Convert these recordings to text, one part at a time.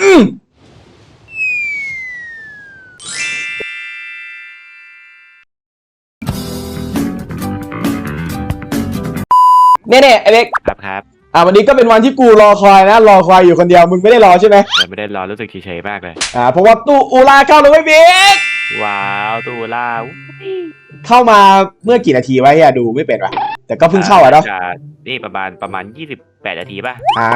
อืมเนี่ยเนี่ยไอ้เล็กครับครับอะวันนี้ก็เป็นวันที่กูรอคอยนะ รอคอยอยู่คนเดียวมึงไม่ได้รอใช่ไหมแต่ไม่ได้รอรู้สึกเฉยๆมากเลย อ่าเพราะว่าตู้อูราเข้าเลยเว้ยบิ๊กว้าว ตูล่า เข้ามาเมื่อกี่นาทีวะเฮียดูไม่เป็นวะแต่ก็เพิ่งเข้าอะเนาะจนี่ประมาณประมาณ 28 นาทีป่ะอ่า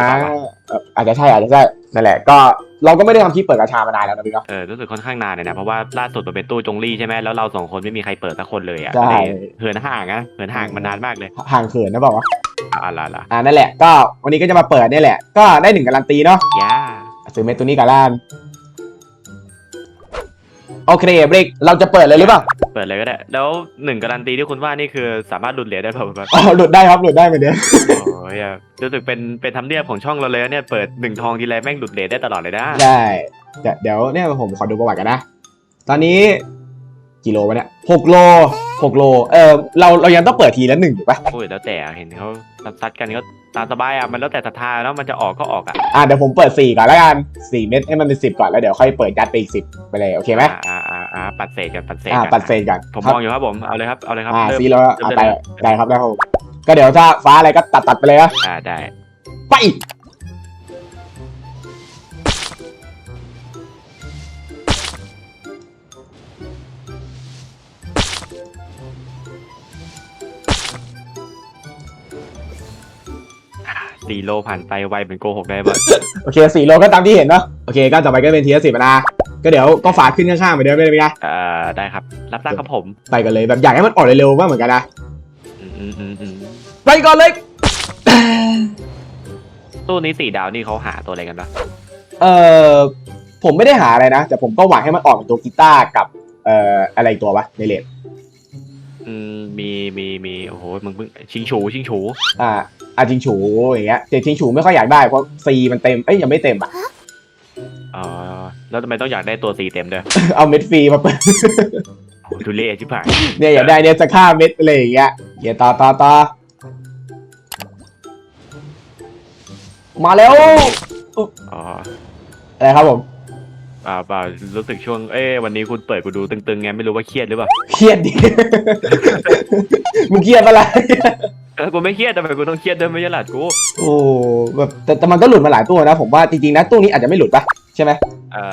เอ่ออาจจะใช่อาจจะใช่นั่นแหละก็เราก็ไม่ได้ทำคลิปเปิดกระชามานานแล้วนะบิ๊กเนาะเออรู้สึกค่อนข้างนานเลยนะ เพราะว่าล่าสุดมันเป็นตู้จงลี่ใช่ไหมแล้วเราสองคนไม่มีใครเปิดสักคนเลยอะใช่ก็เลยเหินห่างนะเหินห่างมานานมากเลยห่างเขินนะบอกว่าวะอะล่ะล่ะอ่านั่นแหละก็วันนี้ก็จะมาเปิดเนี่ยแหละ ก็ได้หนึ่งการันตีเนาะ ย่าซื้อเม็ดตัวนี้กันล้าน โอเคเบรกเราจะเปิดเลยหรือเปล่าเปิดเลยก็ได้ แล้วหนึ่งการันตีที่คุณว่านี่คือสามารถหลุดเหรียญได้เปล่าครับอ๋อหลุดได้ครับหลุดได้เหมือนเดิมโอ้ยอะรู้สึกเป็นเป็นธรรมเนียบของช่องเราเลยนะเนี่ยเปิดหนึ่งทองทีไรแม่งหลุดเหรียญได้ตลอดเลยนะได้เดี๋ยวเดี๋ยวเนี่ยผมขอดูประวัติกันนะ ตอนนี้กี่โลวะเนี่ยหกโลหกโล เออเราเรายังต้องเปิดทีละหนึ่งถูกปะโอ้ยแล้วแต่เห็นเขาซัดๆกันก็ตามสบายอะมันแล้วแต่ศรัทธาแล้วมันจะออกก็ออกอะอะเดี๋ยวผมเปิดสี่ก่อนแล้วกันสี่เม็ดให้มันเป็นสิบก่อนแล้วเดี๋ยวค่อยเปิดยัดไปอีกสิบไปเลยโอเคไหมอ่าอ่า อ่าปัดเศษกันปัดเศษอ่ากันปัดเซนกันผมครับมองอยู่ครับผมเอาเลยครับเอาเลยครับอ่าเริ่มซีแล้วเริ่เอามไปเลยได้ครับได้ครับผมก็เดี๋ยวถ้าฟ้าอะไรก็ตัดตัดไปเลยนะอ่าได้ไปสี่โลผ่านไปไวเป็นโกหกได้ปะโอเคสี่โลก็ตามที่เห็นเนาะโอเคก็ต่อไปก็เป็นทีละสิบนะ ก็เดี๋ยวก็ฝากขึ้นข้างๆเหมือนเดิมเลยไหมเอ่อได้ครับ รับทราบครับผมไปกันเลยแบบอยากให้มันออกเร็วๆมากเหมือนกันนะอืมอืมอืมอืมไปก่อนเลย ตู้นี้สี่ดาวนี่เขาหาตัวอะไรกันปะเออผมไม่ได้หาอะไรนะ แต่ผมก็หวังให้มันออกเป็นตัวกีตาร์กับเอ่ออะไรอีกตัววะในเลนอืมมีมีมีโอ้โหมึงเพิ่งชิงชูชิงชูอ่าอาจิงฉูอย่างเงี้ยแต่จิงฉูไม่ค่อยอยากได้เพราะซีมันเต็มเอ้ยยังไม่เต็มอะอ๋อ แล้วทำไมต้องอยากได้ตัวสี่เต็มด้วยเอาเม็ดฟรีมาเปิด โอ้โหทุเรศชิบหายเนี่ยอยากได้เนี่ยจะฆ่าเม็ดอะไรอย่างเงี้ยเดี๋ยวต่อต่อต่อมาแล้วอ๋ออะไรครับผมเปล่าเปล่ารู้สึกช่วงเอ้ยวันนี้คุณเปิดกูดูตึงๆไงไม่รู้ว่าเครียดหรือเปล่าเครียดดิ มึงเครียดปะล่ะเออกูไม่เครียดแต่ทำไมกูต้องเครียดด้วยไม่ใช่หลัดกู โอ้แบบแต่แต่มันก็หลุดมาหลายตัวนะผมว่าจริงๆนะตู้นี้อาจจะไม่หลุดปะใช่ไหม เอ่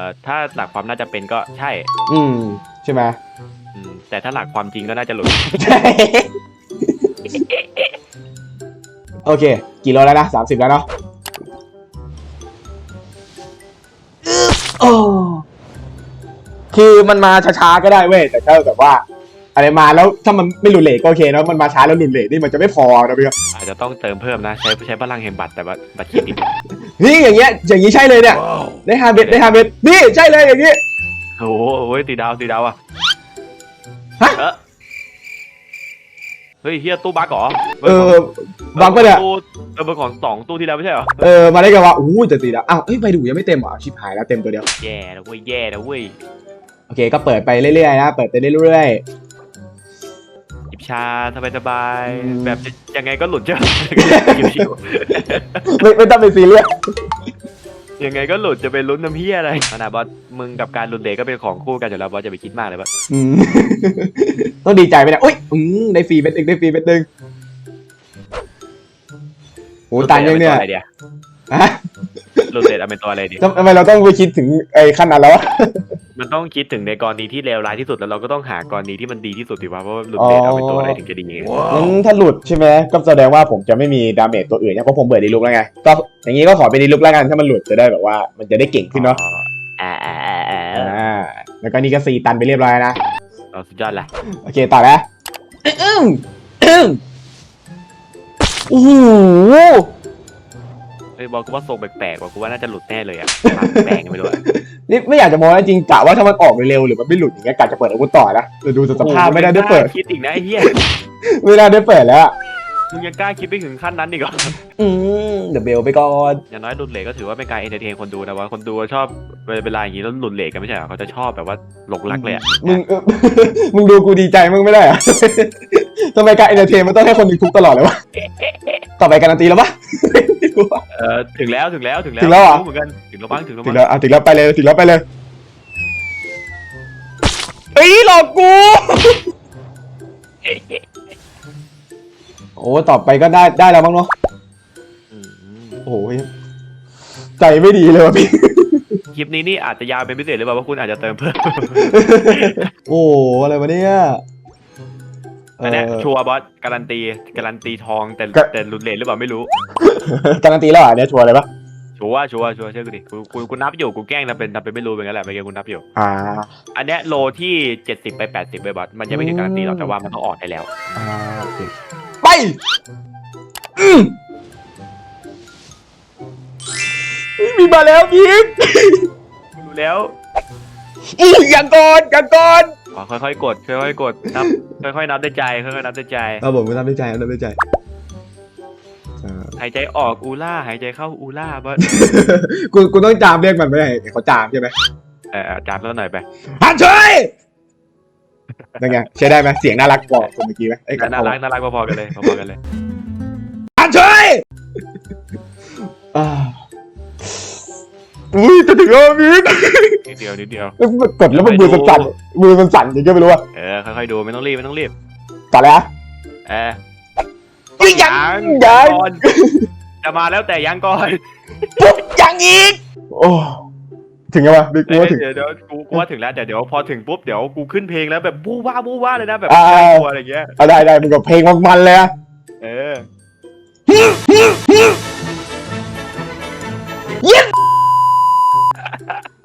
อถ้าหลักความน่าจะเป็นก็ใช่อืม ใช่ไหมอืมแต่ถ้าหลักความจริงก็น่าจะหลุดใช่ โอเค กี่โลแล้วนะสามสิบแล้วเนาะโอ้คือมันมาช้าๆก็ได้เว้ย แต่ถ้าแบบว่า อะไรมาแล้วถ้ามันไม่หลุดเลทก็โอเคเนอะมันมาช้าแล้วหลุดเลทนี่มันจะไม่พอนะพี่ครับอาจจะต้องเติมเพิ่มนะ ใช้ใช้พลังแห่งบัตรแต่ว่าบัตรเครดิตนี่อย่างเงี้ยอย่างนี้ใช่เลยเนี่ยได้ฮาเบตได้ฮาเบตนี่ใช่เลยอย่างนี้โอ้โหโอ้ยตีดาวตีดาวอะฮะเออเฮ้ยเฮียตู้บักเหรอเออบักปะเนี่ยตู้เออเบอร์ของสองตู้ที่แล้วไม่ใช่เหรอเออมาได้กันว่าอู้จะตีแล้วอ้าวเอ้ยไปดูยังไม่เต็มเหรอชิบหายแล้วเต็มตัวเดียวแย่นะเว้ยแย่นะเว้ยโอเคก็เปิดไปเรื่อยๆนะเปิดไปเรื่อยจิบ ชาสบายสบายอืมแบบจะยังไงก็หลุดเจ้าชิวๆไม่ไม่ต้องเป็นซีเรียสๆยังไงก็หลุดจะไปลุ้นน้ำเฮียอะไรขนาดบอสมึงกับการหลุดเหลก็เป็นของคู่กันอยู่แล้วบอสจะไปคิดมากเลยปะอืม ต้องดีใจไปนะอุ้ยอืมได้ฟรีเป็นหนึ่งได้ฟรีเป็นหนึ่งโอ้ตังค์ยังเนี่ยหลุดหลอะฮะหลุดเหลเอาเป็นตัวอะไรดีทำไมเราต้องไปคิดถึงไอ้ขั้นนั้นแล้ววะ มันต้องคิดถึงในกรณีที่เลวร้ายที่สุดแล้วเราก็ต้องหากรณีที่มันดีที่สุดดีว่าเพราะว่าหลุดเลนเอาเป็นตัวอะไรถึงจะดีไงงั้นถ้าหลุดใช่ไหมก็แสดงว่าผมจะไม่มีดาเมจตัวอื่นเนี่ยเพราะผมเบื่อดีลุกแล้วไงก็อย่างนี้ก็ขอเป็นดีลุกแล้วกันถ้ามันหลุดจะได้แบบว่า มันจะได้เก่งขึ้นเนาะอ๋ออ่าอ่าอ่าอ่าอ่าแล้วก็นี่ก็ซีตันไปเรียบร้อยนะเอาสุดยอดละโอเคต่อนะอึ้งอึ้งโอ้โหเฮ้ยบอกกูว่าทรงแปลกๆว่ะกูว่าน่าจะหลุดแน่เลยอะแปลกๆไม่รู้อะ นี่ไม่อยากจะมองนะจริงกะว่าถ้ามันออกเร็วๆหรือมันไม่หลุดอย่างเงี้ยกะจะเปิดอาวุธต่อนะแต่ดูสภาพไม่ได้ได้เปิดโอ้โหมึงยังกล้าคิดอีกนะไอ้เหี้ยไม่ได้ได้เปิดแล้วอะมึงยังกล้าคิดไปถึงขั้นนั้นอีกเหรออืมเดี๋ยวเบลไปก่อนอย่างน้อยหลุดเหลก็ถือว่าเป็นการเอนเตอร์เทนคนดูนะว่าคนดูชอบเวลาอย่างนี้แล้วหลุดเหลกันไม่ใช่เหรอเขาจะชอบแบบว่าหลงรักเลยอะมึงเออ มึงดูกูดีใจมึงไม่ได้เหรอะ ทำไมการเอนเตอร์เทนมันต้องให้คนหนึ่งทุกข์ตลอดเลยวะ ต่อไปการันตีแล้วปะ กูวะเออถึงแล้วถึงแล้วถึงแล้วถึงแล้วเหรอรู้เหมือนกันถึงแล้วบ้างถึงแล้วถึงบ้างแล้วอะถึงแล้วไปเลยถึงแล้วไปเลยเอ้ยหลอกกู โอ้ต่อไปก็ได้ได้แล้วมั้งเนาะอืมโอ้ยใจไม่ดีเลยว่ะพี่ คลิปนี้นี่อาจจะยาวเป็นพิเศษหรือเปล่าว่าคุณอาจจะเติมเพิ่มโอ้อะไรวะเนี่ยอันเนี้ยเออชัวร์บอสการันตีการันตีทองแต่ก็แต่หลุดเลทหรือเปล่าไม่รู้ การันตีแล้วเหรอะเนี่ยชัวร์เลยปะชัวร์ชัวร์ชัวร์เชื่อกูดิกูกูกูนับอยู่กูแกล้งทำเป็นทำเป็นไม่รู้เป็นงั้นแหละเมื่อกี้กูนับอยู่ อ่า อันเนี้ยโลที่เจ็ดสิบไปแปดสิบไปบอสมันยังไม่ถึงการันตีหรอกแต่ว่ามันต้องออกได้แล้ว อ่าโอเคไปอืมเฮ้ยมีมาแล้วพีกกูรู้แล้วอู้ยังก่อนยังก่อนอ๋อค่อยๆกดค่อยๆกดนับค่อยๆนับด้วยใจค่อยๆนับด้วยใจเอาผมไม่ทำด้วยใจทำด้วยใจอ่า หายใจออกอูล่าหายใจเข้าอูล่าบอสกูกูต้องจามเรียกมันไม่ได้เขาจามใช่ไหมเออจามแล้วหน่อยไปฮันช่วยนั่นไงใช้ได้ไหมเสียงน่ารักกว่าคนเมื่อกี้ไหมไอ้ยน่ารักน่ารักพอๆกันเลยพอๆกันเลยฮันช่วยอ่าอุ้ยจะถึงแล้วพีกนิดเดียวนิดเดียวกดแล้วมันมือมันสั่นมือมันสั่นยังไงไม่รู้อะเออค่อยๆดูไม่ต้องรีบไม่ต้องรีบต่อแล้วเออ ยังยังยังก่อนจะมาแล้วแต่ยังก่อนปุ๊บยังอีก โอ้ ถึงยังวะบิ๊กกูเอ้ยว่าถึง เดี๋ยวเดี๋ยวกูกูว่าถึงแล้วแต่เดี๋ยวพอถึงปุ๊บเดี๋ยวกูขึ้นเพลงแล้วแบบบู้ว่าบู้ว่าเลยนะแบบอ่า น่ากลัวอะไรเงี้ยเอาได้ได้มึงกับเพลงมันๆเลยอะเออ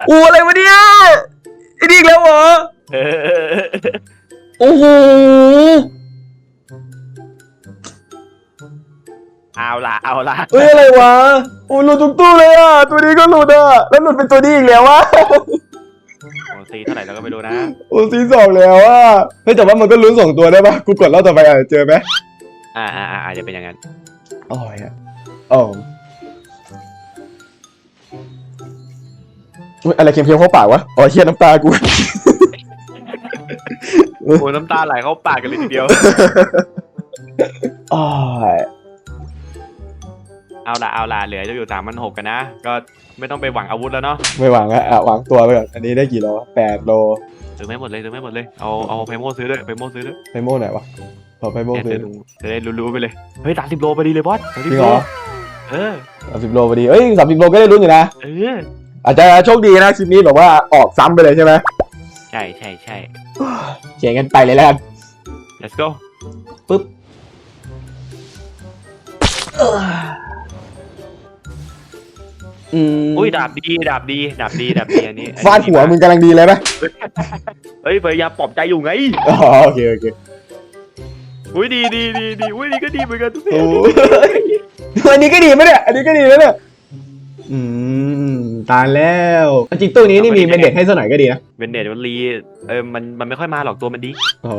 อู้อะไรวะเนี่ยไอ้นี่อีกแล้วเหรอ เออโอ้โห เอาละเอาละเฮ้ยอะไรวะโอ้หลุดทุกตู้เลยอะ ตัวนี้ก็หลุดอะ แล้วหลุดเป็นตัวนี้อีกแล้ววะโอ้ซีเท่าไหร่เราก็ไม่รู้นะ โอ้ซีสองแล้วอะ เฮ้ยแต่ว่ามันก็ลุ้นสองตัวได้ปะกูกดรอบต่อไปอาจจะเจอไหมอ่าอ่าอ่าอาจจะเป็นอย่างนั้นโอ้ยอะโอ้อุ๊ยอะไรเค็มๆเข้าปากวะ อ๋อเฮียน้ำตากู โอ้น้ำตาไหลเข้าปากกันเลยทีเดียวอ้าย เอาละเอาละเหลือจะอยู่สามพันหกกันนะ ก็ไม่ต้องไปหวังอาวุธแล้วเนาะไม่หวังอะอะหวังตัวไปก่อนอันนี้ได้กี่โลวะแปดโลซื้อไม่หมดเลยซื้อไม่หมดเลย เอาเอาไพโมซื้อด้วยไพโมซื้อด้วยไปโม่ไหนวะขอไปโม่เนี่ยซื้อจะได้รู้ๆไปเลยเฮ้ยสามสิบโลพอดีเลยบอสสามจสิริบงเหโลรอเออสามสิบโลพอดีเอ้ยสามสิบโลก็ได้ลุ้นอยู่นะเอออาจจะโชคดีนะคลิปนี้แบบว่าออกซ้ำไปเลยใช่ไหมใช่ใช่ใช่เขียนกันไปเลยแล้วกัน let's go ปึ๊บ อืมอุ้ยดาบดีดาบดีดาบดีดาบดีอันนี้อันนี้ฟาดหัวมึงกำลังดีเลยไหมเฮ้ยพยายามปลอบใจอยู่ไงอ๋อโอเคโอเคอุ้ยดีดีดีดีอุ้ยนี่ก็ดีเหมือนกันทุกเพลโอ้งอันนี้ก็ดีไหมเนี่ยอันนี้ก็ดีแล้วเนี่ยอืม ตายแล้วจริงตู้นี้นี่มีเป็นเด็กให้สักหน่อยก็ดีนะเวนเดตมันรีเออมันมันไม่ค่อยมาหรอกตัวมันดีอ๋อ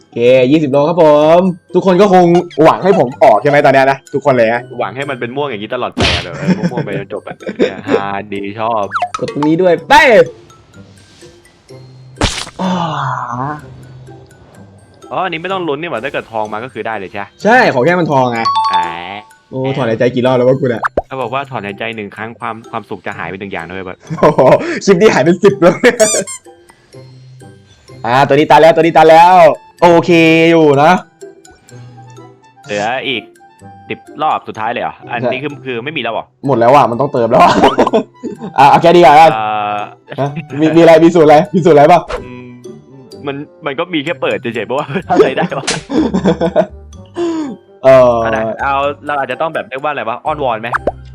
โอเคยี่สิบโลครับผม ทุกคนก็คงหวังให้ผมออกใช่ไหมตอนเนี้ยนะทุกคนเลยนะหวังให้มันเป็นม่วงอย่างนี้ตลอดไปอะแบบเออม่วงๆไปจนจบอะเนี่ยฮาดีชอบ กดตรงนี้ด้วยไปอ่าอ๋ออันนี้ไม่ต้องลุ้นนี่หว่าถ้าเกิดทองมาก็คือได้เลยใช่ไหมใช่ขอแค่มันทองไง อ่า โอ้ถอนหายใจกี่รอบแล้ววะกูเนี่ยเขาบอกว่าถอนหายใจหนึ่งครั้งความความสุขจะหายไปหนึ่งอย่างเลยแบบโอ้โหคลิปนี้หายเป็นสิบแล้วเนี่ยอ่าตัวนี้ตายแล้วตัวนี้ตายแล้ว โอเคอยู่นะ เหลืออีกสิบรอบสุดท้ายเลยเหรอ อันนี้คือคือไม่มีแล้วเหรอหมดแล้วอะมันต้องเติมแล้วอะอะเอาแค่ดีกว่าอะเอ่อฮะมีมีอะไรมีสูตรอะไรมีสูตรอะไรป่ะ อืมมันมันก็มีแค่เปิดเฉยๆเพราะว่าอะไรได้วะ เออเอาได้ เอาเราอาจจะต้องแบบเรียกว่าอะไรวะอ้อนวอนไหม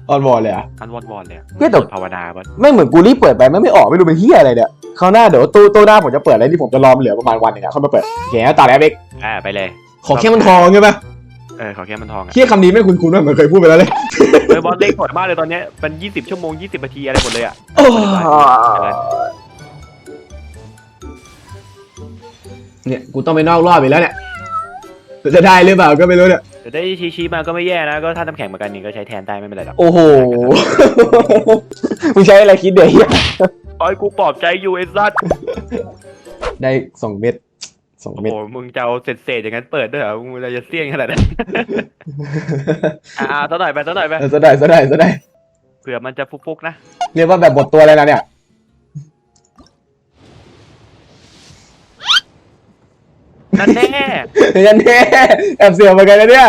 ออนวอลเลยอะ อ้อนวอนวอนเลยอะเฮ้ยแต่ ภาวนาปะไม่เหมือนกูรีบเปิดไปไม่ไม่ออกไม่รู้เป็นเฮียอะไรเนี่ยคราวหน้าเดี๋ยวตู้ตู้หน้าผมจะเปิดอะไรที่ผมจะรอมนเหลือประมาณวันหนึงอะเข้ามาเปิดโอเคงั้นต่อแล้วเบกอ่าไปเลยขอแค่มันทองใช่ปะเออขอแค่มันทองอะเฮียคำนี้ไม่คุ้นๆว่าเหมือนเคยพูดไปแล้วเลยเออบอสเล็กหมดมากเลยตอนเนี้ยเป็นยี่สิบชั่วโมงยี่สิบนาทีอะไรหมดเลยอะเนี่ยกูต้องไปนอกรอบอีกแล้วเนี่ยจะได้หรือเปล่าก็ไม่รู้เนี่ย แต่ได้ชี้ๆมาก็ไม่แย่นะ ก็ถ้าน้ำแข็งเหมือนกันนี่ก็ใช้แทนได้ไม่เป็นไรหรอกโอ้โห มึงใช้อะไรคิดเดี๋ยวเหี้ยโอ้ยกูปลอบใจอยู่ไอ้สัสได้สองเม็ดสองโอ้เม็ด โหมึงจะเอาเศษๆอย่างนั้นเปิดด้วยเหรอมึงจะเสี้ยนขนาดนั้น อ่าสักหน่อยไปสักหน่อยไปเออจะได้จะได้จะได้เผื่อมันจะฟุกๆนะ เรียกว่าแบบบทตัวอะไรนะเนี่ย นั่นแน่ยันแน่แอบเสียวเหมือนกันนะเนี่ย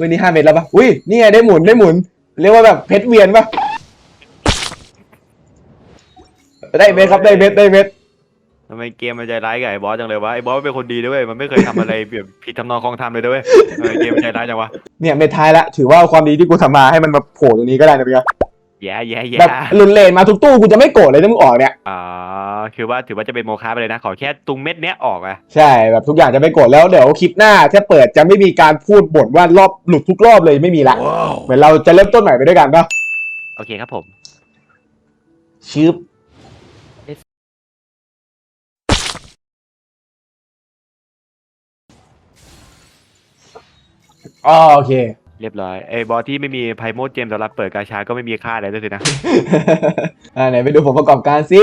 วันนี้ห้าเม็ดแล้วปะอุ้ยนี่ไงได้หมุนได้หมุน เรียกว่าแบบเพชรเวียนปะได้เม็ดครับได้เม็ดได้เม็ดทำไมเกมมันใจร้ายกับไอ้บอสจังเลยวะไอ้บอสมันเป็นคนดีด้วยเวยมันไม่เคยทำอะไรแบบผิดทำนองคลองธรรมเลยด้วยเวยทำไมเกมมันใจร้ายจังวะเนี่ยเม็ดท้ายละถือว่าความดีที่กูทำมาให้มันมาโผล่ตรงนี้ก็ได้นะพี่ครับ แย่แย่แบบแย่หลุนเลนมาทุกตู้กูจะไม่โกรธเลยถ้ามึงออกเนี่ยอ่าคือว่าถือว่าจะเป็นโมฆะไปเลยนะ ขอแค่ตุงเม็ดเนี้ยออกอะใช่แบบทุกอย่างจะไม่โกรธแล้วเดี๋ยวคลิปหน้าถ้าเปิดจะไม่มีการพูดบ่นว่ารอบหลุดทุกรอบเลยไม่มีละเหมือนเราจะเริ่มต้นใหม่ไปด้วยกันปะโอเคครับผมชืบอ๋อโอเค เรียบร้อยไอ้บอสที่ไม่มีไพโมดเจมสำหรับเปิดกาชาก็ไม่มีค่าอะไรด้วยสินะ อ่าไหนไปดูผลประกอบการสิ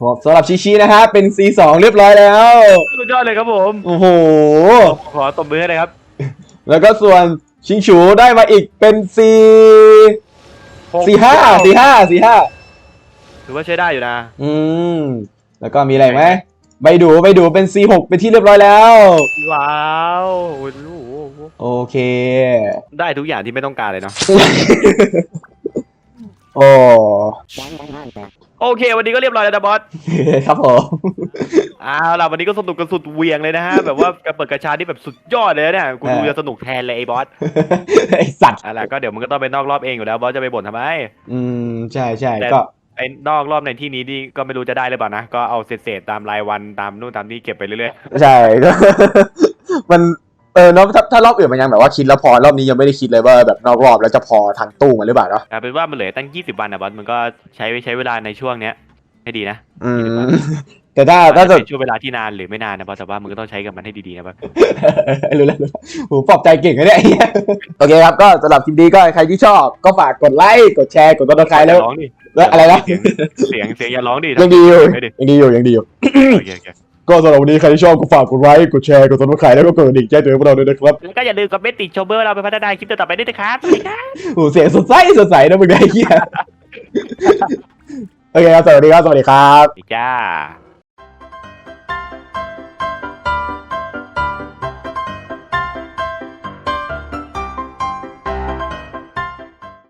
ผมสำหรับชิชินะฮะเป็น C2 เรียบร้อยแล้ว สุดยอดเลยครับผม โอ้โห ขอตบมือให้เลยครับ แล้วก็ส่วนชิงฉูได้มาอีกเป็น C สี่ห้าสี่ห้าสี่ห้าถือว่าใช้ได้อยู่นะ อืม แล้วก็มีอะไรไหมใบดูใบดูเป็น C6 เป็นที่เรียบร้อยแล้ว ว้าวโอ้โห โอเค ได้ทุกอย่างที่ไม่ต้องการเลยเนาะ โอ้โอเค วันนี้ก็เรียบร้อยแล้วนะบอส ครับผม เอาล่ะวันนี้ก็สนุกกันสุดเหวียงเลยนะฮะ แบบว่าการเปิดกระชาที่แบบสุดยอดเลยนะเนี่ยกูดูจะสนุกแทนเลยไอ้บอสไอสัตว์เอาล่ะก็เดี๋ยวมึงก็ต้องไปนอกรอบเองอยู่แล้วบอสจะไปบ่นทำไม อืมใช่ใช่แต่ก็ไอ้นอกรอบในที่นี้นี่ก็ไม่รู้จะได้หรือเปล่านะ ก็เอาเศษๆตามรายวันตามนู่นตามนี่เก็บไปเรื่อยใช่ก็มัน เออเนาะถ้าถ้ารอบอื่นมันยังแบบว่าคิดแล้วพอรอบนี้ยังไม่ได้คิดเลยว่าแบบนอกรอบแล้วจะพอทางตู้มันหรือเปล่าเนาะๆเอาเป็นว่ามันเหลือตั้ง 20 วันนะบอสมันก็ใช้ใช้เวลาในช่วงเนี้ยให้ดีนะอืมแต่ถ้าถ้าจะจะ เป็นช่วงเวลาที่นานหรือไม่นานนะบอสแต่ว่ามึงก็ต้องใช้กับมันให้ดีๆนะบอส รู้แล้วรู้แล้วโหปลอบใจเก่งนะเนี่ยไอ้เหี้ยโอเคครับก็สำหรับคลิปนี้ก็ใครที่ชอบ ก็ฝากกดไลค์กดแชร์กดติดตามแล้ว ร้องดิแล้วอะไรนะ เสียงเสียงอย่าร้องดิยังดีอยู่ ไม่ดิยังดีอยู่ยังดีอยู่ โอเคโอเค ก็สำหรับวันนี้ใครที่ชอบก็ฝากกดไลค์กดแชร์กดติดตามแล้วก็กดกระดิ่งแจ้งเตือนพวกเราด้วยนะครับแล้วก็อย่าลืมกับเมติชมเบอร์เราไปพัฒนาคลิปต่อไปด้วยนะครับสวัสดีครับโหเสียงสดใสสดใสนะมึงได้เหี้ยโอเคครับสวัสดีครับสวัสดีครับสวัสดีจ้า